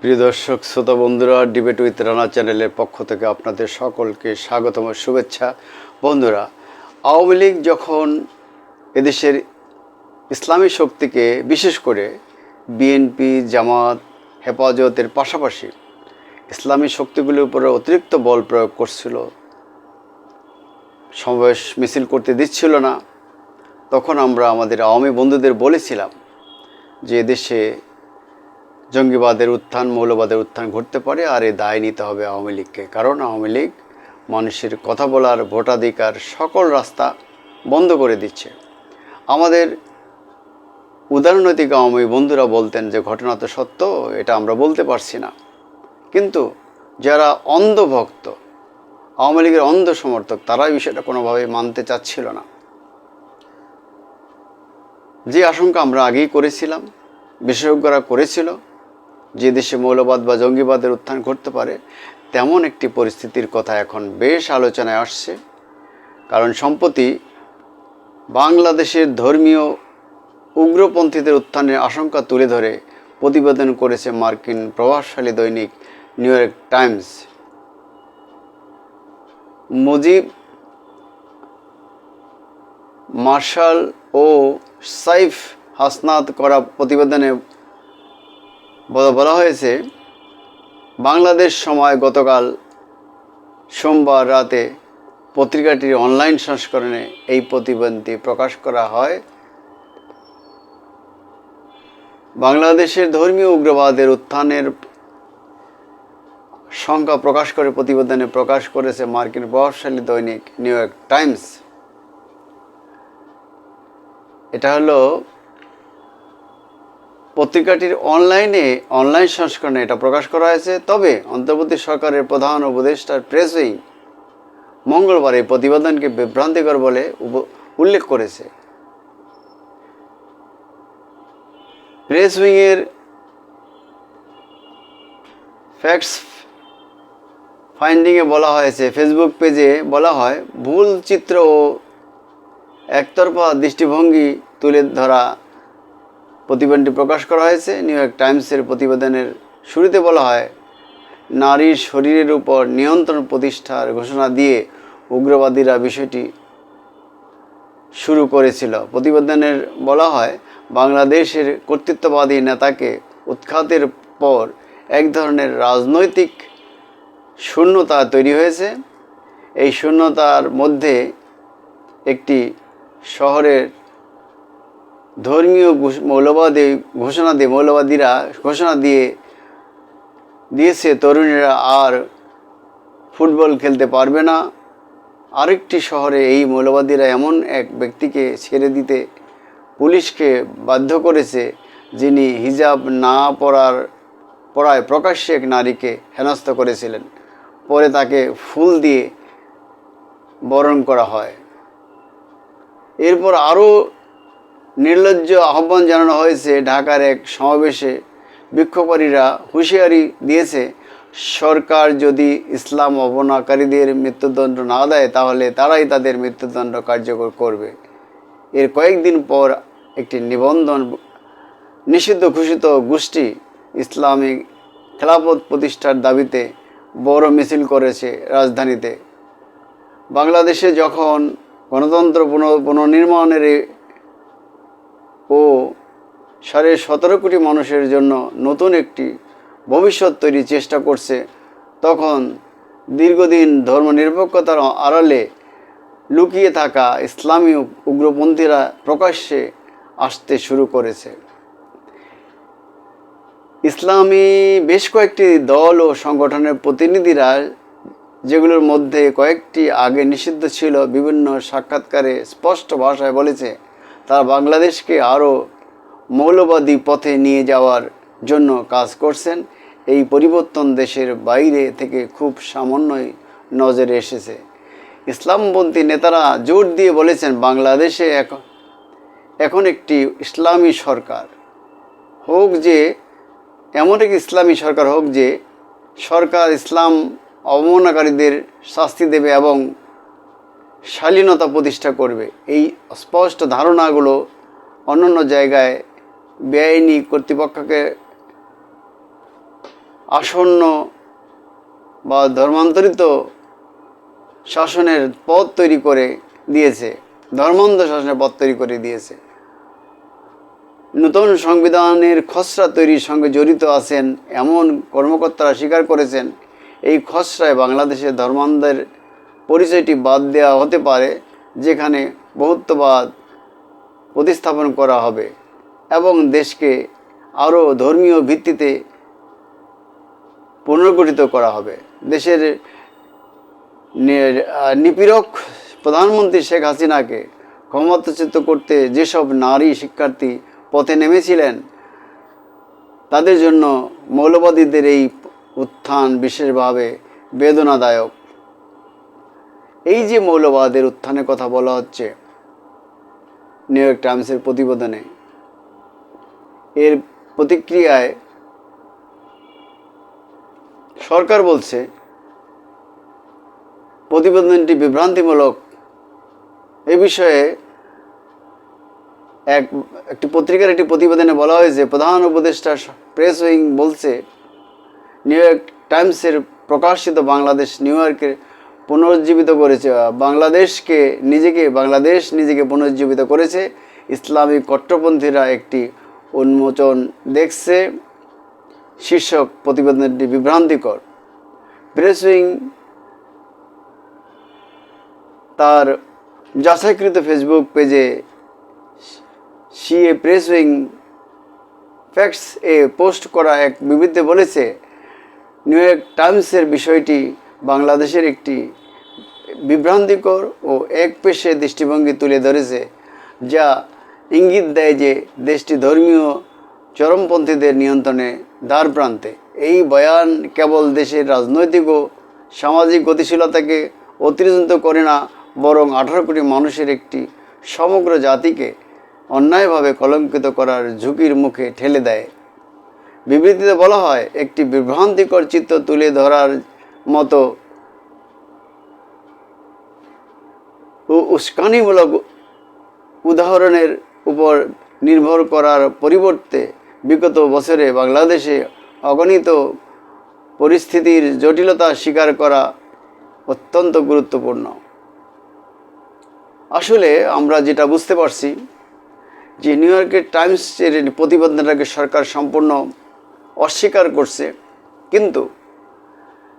প্রিয় দর্শক, শ্রোতা বন্ধুরা ডিবেট উইথ রানা চ্যানেলের পক্ষ থেকে আপনাদের সকলকে স্বাগতম, শুভেচ্ছা। বন্ধুরা, আওয়ামী লীগ যখন এদেশের ইসলামী শক্তিকে, বিশেষ করে বিএনপি জামাত, হেফাজতের পাশাপাশি ইসলামী শক্তিগুলির উপরে অতিরিক্ত বল প্রয়োগ করছিল, সমাবেশ মিছিল করতে দিচ্ছিল না, তখন আমরা আমাদের আওয়ামী বন্ধুদের বলেছিলাম যে দেশে জঙ্গিবাদের উত্থান, মৌলবাদের উত্থান ঘটতে পারে আর এ দায় নিতে হবে আওয়ামী লীগকে। কারণ আওয়ামী লীগ মানুষের কথা বলার ভোটাধিকার সকল রাস্তা বন্ধ করে দিচ্ছে। আমাদের উদারনৈতিক আওয়ামী বন্ধুরা বলতেন যে, ঘটনা তো সত্য, এটা আমরা বলতে পারছি না। কিন্তু যারা অন্ধভক্ত, আওয়ামী লীগের অন্ধ সমর্থক তারা বিষয়টা কোনোভাবেই মানতে চাচ্ছিল না। যে আশঙ্কা আমরা আগেই করেছিলাম, বিশেষজ্ঞরা করেছিল যে দেশে মৌলবাদ বা জঙ্গিবাদের উত্থান ঘটতে পারে, তেমন একটি পরিস্থিতির কথা এখন বেশ আলোচনায় আসছে। কারণ সম্প্রতি বাংলাদেশের ধর্মীয় উগ্রপন্থীদের উত্থানের আশঙ্কা তুলে ধরে প্রতিবেদন করেছে মার্কিন প্রভাবশালী দৈনিক New York Times. Mujib, Mashal ও সাইফ হাসনাত করা প্রতিবেদনে বলা- হয়েছে, বাংলাদেশ সময় গতকাল সোমবার রাতে পত্রিকাটির অনলাইন সংস্করণে এই প্রতিবেদনটি প্রকাশ করা হয়। বাংলাদেশের ধর্মীয় উগ্রবাদের উত্থানের সংখ্যা প্রকাশ করে প্রতিবেদনে প্রকাশ করেছে মার্কিন প্রভাবশালী দৈনিক নিউ ইয়র্ক টাইমস। এটা হলো পত্রিকাটির অনলাইনে, অনলাইন সংস্করণে এটা প্রকাশ করা হয়েছে। তবে অন্তর্বর্তী সরকারের প্রধান উপদেষ্টার প্রেস উইং মঙ্গলবার এই প্রতিবেদনকে বিভ্রান্তিকর বলে উল্লেখ করেছে। প্রেস উইংয়ের ফ্যাক্টস ফাইন্ডিংয়ে বলা হয়েছে, ফেসবুক পেজে বলা হয়, ভুল চিত্র ও একতরফা দৃষ্টিভঙ্গি তুলে ধরা প্রতিবেদনটি প্রকাশ করা হয়েছে। নিউ ইয়র্ক টাইমসের প্রতিবেদনের শুরুতে বলা হয় নারীর শরীরের উপর নিয়ন্ত্রণ প্রতিষ্ঠার ঘোষণা দিয়ে উগ্রবাদীরা বিষয়টি শুরু করেছিল। প্রতিবেদনের বলা হয়, বাংলাদেশের কর্তৃত্ববাদী নেতাকে উৎখাতের পর এক ধরনের রাজনৈতিক শূন্যতা তৈরি হয়েছে। এই শূন্যতার মধ্যে একটি শহরের ধর্মীয় মৌলবাদী ঘোষণা দিয়ে মৌলবাদীরা ঘোষণা দিয়ে দিয়েছে, তরুণীরা আর ফুটবল খেলতে পারবে না। আরেকটি শহরে এই মৌলবাদীরা এমন এক ব্যক্তিকে ছেড়ে দিতে পুলিশকে বাধ্য করেছে, যিনি হিজাব না পরার পরায় প্রকাশ্যে এক নারীকে হেনস্থ করেছিলেন। পরে তাকে ফুল দিয়ে বরণ করা হয়। এরপর আরও নির্লজ্জ আহ্বান জানানো হয়েছে ঢাকার এক সমাবেশে। বিক্ষোভকারীরা হুঁশিয়ারি দিয়েছে, সরকার যদি ইসলাম অবনাকারীদের মৃত্যুদণ্ড না দেয়, তাহলে তারাই তাদের মৃত্যুদণ্ড কার্যকর করবে। এর কয়েকদিন পর একটি নিবন্ধন, নিষিদ্ধ ঘোষিত গোষ্ঠী ইসলামিক খেলাফত প্রতিষ্ঠার দাবিতে বড় মিছিল করেছে রাজধানীতে। বাংলাদেশে যখন গণতন্ত্র পুনঃ পুনর্নির্মাণের ও সাড়ে সতেরো কোটি মানুষের জন্য নতুন একটি ভবিষ্যৎ তৈরির চেষ্টা করছে, তখন দীর্ঘদিন ধর্মনিরপেক্ষতার আড়ালে লুকিয়ে থাকা ইসলামী উগ্রপন্থীরা প্রকাশ্যে আসতে শুরু করেছে। ইসলামী বেশ কয়েকটি দল ও সংগঠনের প্রতিনিধিরা, যেগুলোর মধ্যে কয়েকটি আগে নিষিদ্ধ ছিল, বিভিন্ন সাক্ষাৎকারে স্পষ্ট ভাষায় বলেছে তারা বাংলাদেশকে আরও মৌলবাদী পথে নিয়ে যাওয়ার জন্য কাজ করছেন। এই পরিবর্তন দেশের বাইরে থেকে খুব সামান্যই নজরে এসেছে। ইসলামপন্থী নেতারা জোর দিয়ে বলেছেন, বাংলাদেশে এখন এখন একটি ইসলামী সরকার। হোক যে, এমন এক ইসলামী সরকার হোক যে, সরকার ইসলাম অবমাননাকারীদের শাস্তি দেবে এবং শালীনতা প্রতিষ্ঠা করবে। এই স্পষ্ট ধারণাগুলো অন্যান্য জায়গায় বেআইনি কর্তৃপক্ষকে আসন্ন বা ধর্মান্তরিত শাসনের পথ তৈরি করে দিয়েছে। ধর্মান্ধ শাসনের পথ তৈরি করে দিয়েছে। নতুন সংবিধানের খসড়া তৈরির সঙ্গে জড়িত আছেন এমন কর্মকর্তারা স্বীকার করেছেন, এই খসড়ায় বাংলাদেশের ধর্মান্ধের পরিচয়টি বাদ দেওয়া হতে পারে, যেখানে বহুত্ববাদ প্রতিস্থাপন করা হবে এবং দেশকে আরও ধর্মীয় ভিত্তিতে পুনর্গঠিত করা হবে। দেশের নিপীড়ক প্রধানমন্ত্রী শেখ হাসিনাকে ক্ষমতাচ্যুত করতে যেসব নারী শিক্ষার্থী পথে নেমেছিলেন, তাদের জন্য মৌলবাদীদের এই উত্থান বিশেষভাবে বেদনাদায়ক। এই যে মৌলবাদের উত্থানের কথা বলা হচ্ছে নিউ ইয়র্ক টাইমসের প্রতিবেদনে, এর প্রতিক্রিয়ায় সরকার বলছে, প্রতিবেদনটি বিভ্রান্তিমূলক। এ বিষয়ে এক, একটি পত্রিকার একটি প্রতিবেদনে বলা হয়েছে, প্রধান উপদেষ্টা প্রেস উইং বলছে নিউ ইয়র্ক টাইমসের প্রকাশিত বাংলাদেশ নিউ ইয়র্কের পুনরুজ্জীবিত করেছে বাংলাদেশকে নিজেকে, বাংলাদেশ নিজেকে পুনরুজ্জীবিত করেছে। ইসলামিক কট্টরপন্থীরা একটি উন্মোচন দেখছে। শীর্ষক প্রতিবেদনটি বিভ্রান্তিকর। প্রেস তার যাচাইকৃত ফেসবুক পেজে সিএ প্রেস ফ্যাক্টস এ পোস্ট করা এক বিবৃতিতে বলেছে নিউ ইয়র্ক টাইমসের বিষয়টি বাংলাদেশের একটি বিভ্রান্তিকর ও এক একপেশে দৃষ্টিভঙ্গি তুলে ধরেছে, যা ইঙ্গিত দেয় যে দেশটি ধর্মীয় চরমপন্থীদের নিয়ন্ত্রণে দ্বার প্রান্তে। এই বয়ান কেবল দেশের রাজনৈতিক ও সামাজিক গতিশীলতাকে অতিরঞ্জিত করে না, বরং আঠারো কোটি মানুষের একটি সমগ্র জাতিকে অন্যায়ভাবে কলঙ্কিত করার ঝুঁকির মুখে ঠেলে দেয়। বিবৃতিতে বলা হয়, একটি বিভ্রান্তিকর চিত্র তুলে ধরার মতো। উস্কানিমূলক উদাহরণের উপর নির্ভর করার পরিবর্তে বিগত বছরে বাংলাদেশে অগণিত পরিস্থিতির জটিলতা স্বীকার করা অত্যন্ত গুরুত্বপূর্ণ। আসলে আমরা যেটা বুঝতে পারছি যে নিউ ইয়র্কের টাইমসের প্রতিবেদনটাকে সরকার সম্পূর্ণ অস্বীকার করছে, কিন্তু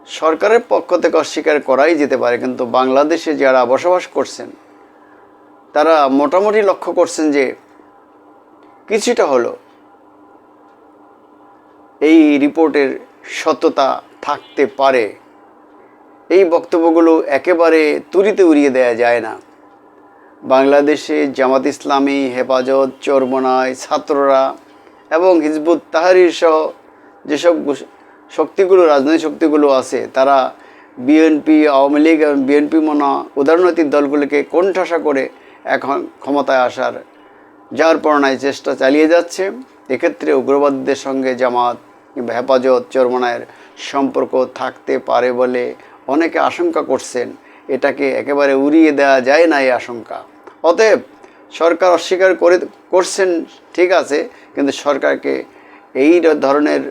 সরকারের পক্ষ থেকে অস্বীকার করাই যেতে পারে, কিন্তু বাংলাদেশে যারা বসবাস করছেন, তারা মোটামুটি লক্ষ্য করছেন যে কিছুটা হলো এই রিপোর্টের সত্যতা থাকতে পারে। এই বক্তব্যগুলো একেবারে তুরিতে উড়িয়ে দেওয়া যায় না। বাংলাদেশে জামাত ইসলামী, হেফাজত, চরমনায় ছাত্ররা এবং হিজবুত তাহারির সহ যেসব শক্তিগুলো, রাজনৈতিক শক্তিগুলো আছে, তারা বিএনপি আওয়ামী লীগ এবং বিএনপি মনা উদারনৈতিক দলগুলোকে কোণঠাসা করে এখন ক্ষমতায় আসার, যার পরনায় চেষ্টা চালিয়ে যাচ্ছে। এক্ষেত্রে উগ্রবাদীদের সঙ্গে জামাত কিংবা হেফাজত, চরমনায়ের সম্পর্ক থাকতে পারে বলে অনেকে আশঙ্কা করছেন। এটাকে একেবারে উড়িয়ে দেওয়া যায় না এই আশঙ্কা। অতএব সরকার অস্বীকার করে, করছেন, ঠিক আছে, কিন্তু সরকারকে এই ধরনের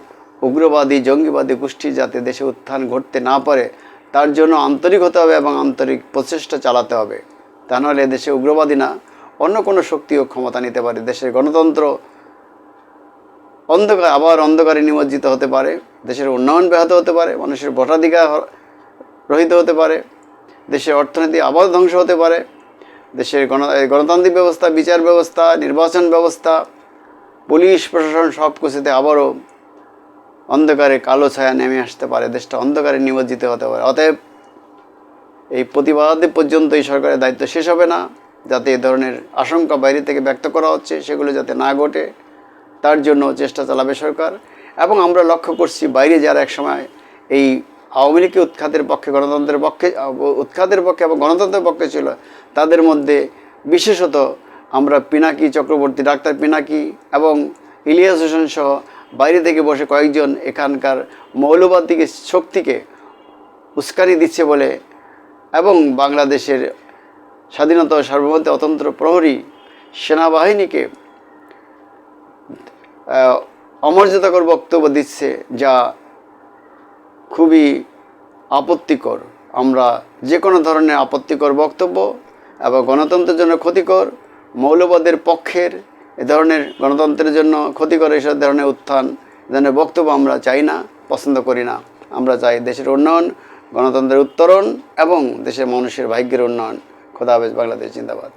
উগ্রবাদী, জঙ্গিবাদী গোষ্ঠী যাতে দেশে উত্থান ঘটতে না পারে, তার জন্য আন্তরিক হতে হবে এবং আন্তরিক প্রচেষ্টা চালাতে হবে। তা নাহলে দেশে উগ্রবাদী না, অন্য কোনো শক্তিও ক্ষমতা নিতে পারে। দেশের গণতন্ত্র অন্ধকার, আবার অন্ধকারে নিমজ্জিত হতে পারে। দেশের উন্নয়ন ব্যাহত হতে পারে, মানুষের ভোটাধিকার রহিত হতে পারে। দেশের অর্থনীতি আবার ধ্বংস হতে পারে। দেশের গণ, গণতান্ত্রিক ব্যবস্থা, বিচার ব্যবস্থা, নির্বাচন ব্যবস্থা, পুলিশ প্রশাসন সব কিছুতে আবারও অন্ধকারে কালো ছায়া নেমে আসতে পারে, দেশটা অন্ধকারে নিমজ্জিত হতে পারে। অতএব এই প্রতিবাদে পর্যন্ত এই সরকারের দায়িত্ব শেষ হবে না। যাতে এ ধরনের আশঙ্কা বাইরে থেকে ব্যক্ত করা হচ্ছে, সেগুলো যাতে না ঘটে, তার জন্য চেষ্টা চালাবে সরকার। এবং আমরা লক্ষ্য করছি বাইরে যারা একসময় এই আওয়ামী লীগকে উৎখাতের পক্ষে, গণতন্ত্রের পক্ষে, উৎখাতের পক্ষে এবং গণতন্ত্রের পক্ষে ছিল, তাদের মধ্যে বিশেষত আমরা পিনাকি চক্রবর্তী ডাক্তার পিনাকি এবং ইলিয়াস হোসেন সহ বাইরে থেকে বসে কয়েকজন এখানকার মৌলবাদী শক্তিকে উস্কানি দিচ্ছে বলে এবং বাংলাদেশের স্বাধীনতা সার্বভৌমত্ব অতন্ত্র প্রহরী সেনাবাহিনীকে অমর্যাদাকর বক্তব্য দিচ্ছে যা খুবই আপত্তিকর। আমরা যে কোনো ধরনের আপত্তিকর বক্তব্য এবং গণতন্ত্রের জন্য ক্ষতিকর মৌলবাদের পক্ষের এ ধরনের গণতন্ত্রের জন্য ক্ষতি করে এসব ধরনের উত্থান, এ ধরনের বক্তব্য আমরা চাই না, পছন্দ করি না। আমরা চাই দেশের উন্নয়ন, গণতন্ত্রের উত্তরণ এবং দেশের মানুষের ভাগ্যের উন্নয়ন। খোদা হাফেজ বাংলাদেশ, জিন্দাবাদ।